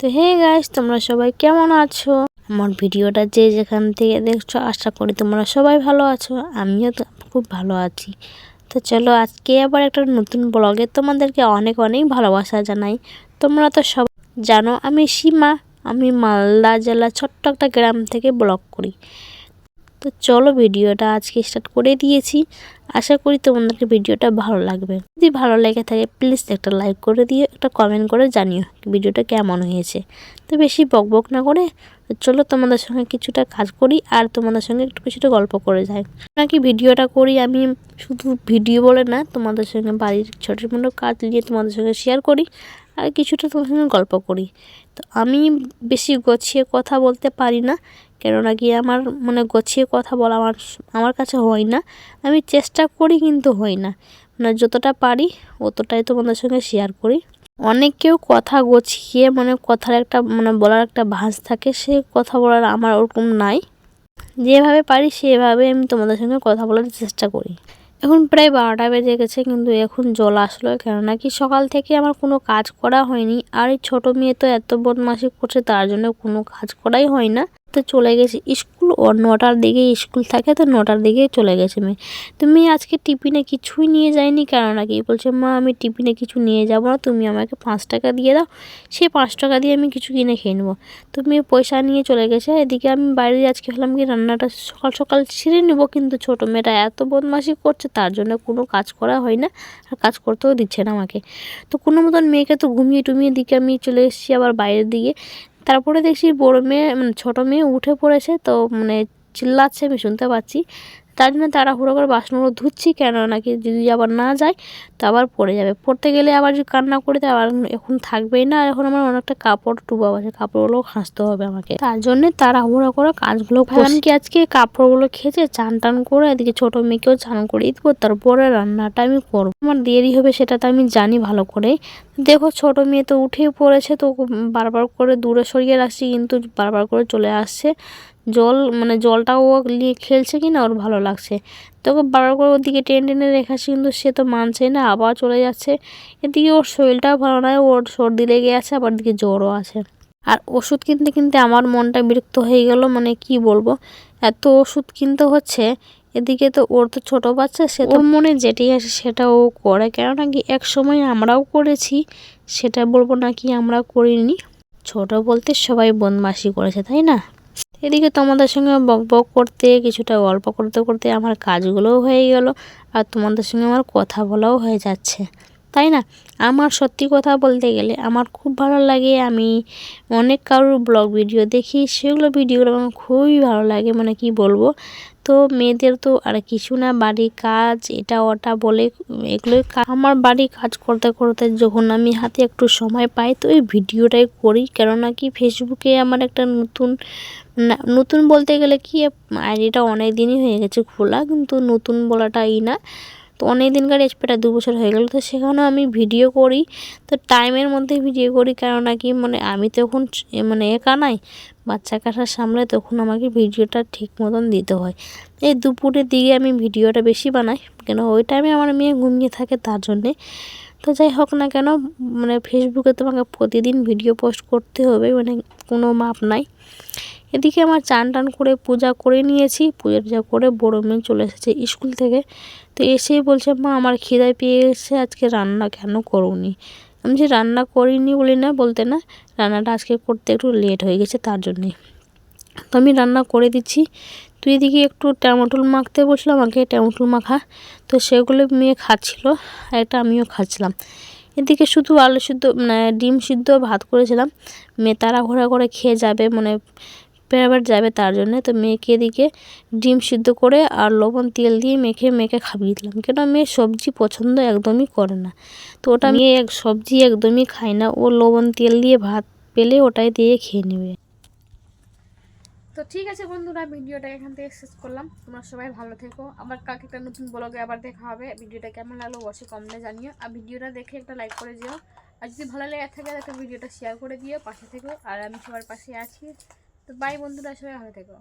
তো hey guys তোমরা সবাই কেমন আছো? আমার ভিডিওটা যে যেখান থেকে দেখছ, আশা করি তোমরা সবাই ভালো আছো, আমিও তো খুব ভালো আছি। তো চলো আজকে আবার একটা নতুন ব্লগে তোমাদেরকে অনেক অনেক ভালোবাসা জানাই। তোমরা তো সব জানো, আমি সীমা, আমি মালদা জেলা ছোট্ট একটা গ্রাম থেকে ব্লগ করি। তো চলো ভিডিওটা আজকে স্টার্ট করে দিয়েছি। আশা করি তোমাদেরকে ভিডিওটা ভালো লাগবে। যদি ভালো লেগে থাকে প্লিজ একটা লাইক করে দিও, একটা কমেন্ট করে জানিও ভিডিওটা কেমন হয়েছে। তো বেশি বক বক না করে চলো তোমাদের সঙ্গে কিছুটা কাজ করি আর তোমাদের সঙ্গে একটু কিছুটা গল্প করে যাই। নাকি ভিডিওটা করি আমি শুধু ভিডিও বলে না, তোমাদের সঙ্গে বাড়ির ছোটো মোটো কাজ নিয়ে তোমাদের সঙ্গে শেয়ার করি। আর কিছুটা তোমাদের সঙ্গে গল্প করি। তো আমি বেশি গছিয়ে কথা বলতে পারি না, কেননা কি আমার মানে গছিয়ে কথা বলা আমার আমার কাছে হয় না। আমি চেষ্টা করি কিন্তু হয় না। মানে যতটা পারি অতটাই তোমাদের সঙ্গে শেয়ার করি। অনেকেও কথা গছিয়ে মানে কথার একটা মানে বলার একটা ভাঁজ থাকে, সে কথা বলার আমার ওরকম নাই। যেভাবে পারি সেভাবে আমি তোমাদের সঙ্গে কথা বলার চেষ্টা করি। এখন প্রায় বারোটা বেজে গেছে, কিন্তু এখন জল আসলো কেননা কি সকাল থেকে আমার কোনো কাজ করা হয়নি। আর এই ছোটো মেয়ে তো এত বদমাসি করছে, তার জন্য কোনো কাজ করাই হয় না। তো চলে গেছে। স্কুল ও নটার দিকে স্কুল থাকে তো নটার দিকে চলে গেছে মেয়ে। তুমি আজকে টিফিনে কিছুই নিয়ে যায়নি কেন নাকি বলছে, মা, আমি টিফিনে কিছু নিয়ে যাব না, তুমি আমাকে পাঁচ টাকা দিয়ে দাও, সে পাঁচ টাকা দিয়ে আমি কিছু কিনে খেয়ে নেব। তুমি পয়সা নিয়ে চলে গেছে। এদিকে আমি বাইরে আজকে হলাম কি, রান্নাটা সকাল সকাল ছিঁড়ে নেব, কিন্তু ছোটো মেয়েটা এত বদমাসি করছে, তার জন্য কোনো কাজ করা হয় না, আর কাজ করতেও দিচ্ছে না আমাকে। তো কোনো মতন মেয়েকে তো ঘুমিয়ে টুমিয়ে দিকে আমি চলে এসেছি আবার বাইরের দিকে। তারপরে দেখছি বড় মেয়ে মানে ছোটো মেয়ে উঠে পড়েছে, তো মানে চিল্লাচ্ছে, আমি শুনতে পাচ্ছি। তার জন্য তাড়াহুড়ো করে বাসনগুলো ধুচ্ছি কেন নাকি যদি আবার না যায় তো আবার পড়ে যাবে। পড়তে গেলে আবার যদি কান্না করে দেয় আবার এখন থাকবেই না। এখন আমার অনেকটা কাপড় টুবাব আছে কাপড়গুলো খাঁচতে হবে আমাকে। তার জন্য তাড়াহুড়ো করে কাজগুলো ভাবলাম কি আজকে কাপড়গুলো খেয়েছে চান টান করে এদিকে ছোটো মেয়েকেও চান করে দেবো তারপরে রান্নাটা আমি করব। আমার দেরি হবে সেটা তো আমি জানি ভালো করে। দেখো ছোট মেয়ে তো উঠেই পড়েছে তো বারবার করে দূরে সরিয়ে রাখছি কিন্তু বারবার করে চলে আসছে। জল মানে জলটাও ও নিয়ে খেলছে কি না ওর ভালো লাগছে। তোকে বারবার করে ওদিকে টেনে টেনে রেখাচ্ছি কিন্তু সে তো মানছে না আবার চলে যাচ্ছে। এদিকে ওর শরীরটাও ভালো নয় ওর সর্দি লেগে আছে আবার দিকে জ্বরও আছে। আর ওষুধ কিনতে কিনতে আমার মনটা বিরক্ত হয়ে গেল মানে কি বলব? এত ওষুধ কিনতে হচ্ছে এদিকে তো ওর তো ছোটো বাচ্চা সে ওর মনে যেটাই আসে সেটা ও করে। কেননা কি এক সময় আমরাও করেছি সেটা বলব না কি আমরা করিনি? ছোট বলতে সবাই বদমাসি করেছে তাই না? এদিকে তোমাদের সঙ্গে বক বক করতে, কিছুটা গল্প করতে করতে আমার কাজগুলোও হয়ে গেল আর তোমাদের সঙ্গে আমার কথা বলাও হয়ে যাচ্ছে। তাই না? আমার সত্যি কথা বলতে গেলে আমার খুব ভালো লাগে। আমি অনেক কারোর ব্লগ ভিডিও দেখি, সেগুলো ভিডিওগুলো আমার খুবই ভালো লাগে। মানে কি বলব? তো মেয়েদের তো আর কিছু না বাড়ির কাজ, এটা ওটা বলে এগুলোই আমার বাড়ির কাজ করতে করতে যখন আমি হাতে একটু সময় পাই তো এই ভিডিওটাই করি। কেননা কি ফেসবুকে আমার একটা নতুন নতুন বলতে গেলে কি, আইডিটা অনেক দিনই হয়ে গেছে খোলা, কিন্তু নতুন বলাটা এই না। তো অনেক দিনকার এক্সপেটা দু বছর হয়ে গেল, তো সেখানেও আমি ভিডিও করি, তো টাইমের মধ্যে ভিডিও করি কেন কি মানে আমি তখন মানে একা নাই, বাচ্চা কাটার সামনে তখন আমাকে ভিডিওটা ঠিক মতন দিতে হয়। এই দুপুরের দিকে আমি ভিডিওটা বেশি বানাই, কেন ওই টাইমে আমার মেয়ে ঘুমিয়ে থাকে তার জন্যে। তো যাই হোক না কেন মানে ফেসবুকে তোমাকে প্রতিদিন ভিডিও পোস্ট করতে হবে মানে কোনো মাপ নাই। এদিকে আমার চান টান করে পূজা করে নিয়েছি, পূজা টুজা করে বড় মেয়ে চলে এসেছে স্কুল থেকে। তো এসেই বলছে, মা, আমার খিদায় পেয়ে গেছে, আজকে রান্না কেন করুনি? আমি যে রান্না করিনি বলি না, বলতে না, রান্নাটা আজকে করতে একটু লেট হয়ে গেছে তার জন্যে। তো আমি রান্না করে দিচ্ছি। তুই এদিকে একটু টমেটোল মাখতে বসলাম আমাকে টমেটোল মাখা তো সেগুলো মেয়ে খাচ্ছিল, আর এটা আমিও খাচ্ছিলাম। এদিকে শুধু আলু সিদ্ধ মানে ডিম সিদ্ধ ভাত করেছিলাম। মেয়ে তারা তাড়াঘোড়া করে খেয়ে যাবে মানে পেরাবার যাবে তার জন্য। তো মেয়েকে এদিকে ডিম সিদ্ধ করে আর লবণ তেল দিয়ে মেখে মেখে খাবিয়ে দিলাম। কেন মেয়ে সবজি পছন্দ একদমই করে না। তো ওটা মেয়ে এক সবজি একদমই খায় না। ও লবণ তেল দিয়ে ভাত পেলে ওটাই দিয়ে খেয়ে নেবে। তো ঠিক আছে বন্ধুরা, ভিডিওটা এখান থেকে শেষ করলাম। তোমরা সবাই ভালো থেকো। আবার কালকে একটা নতুন ব্লগে আবার দেখা হবে। ভিডিওটা কেমন লাগল অবশ্যই কমেন্টে জানিও। আর ভিডিওটা দেখে একটা লাইক করে দিও। আর যদি ভালো লেগে থাকে একটা ভিডিওটা শেয়ার করে দিও, পাশে থেকো। আর আমি সবার পাশে আছি। তো বাই বন্ধুরা সবাই ভালো থেকো।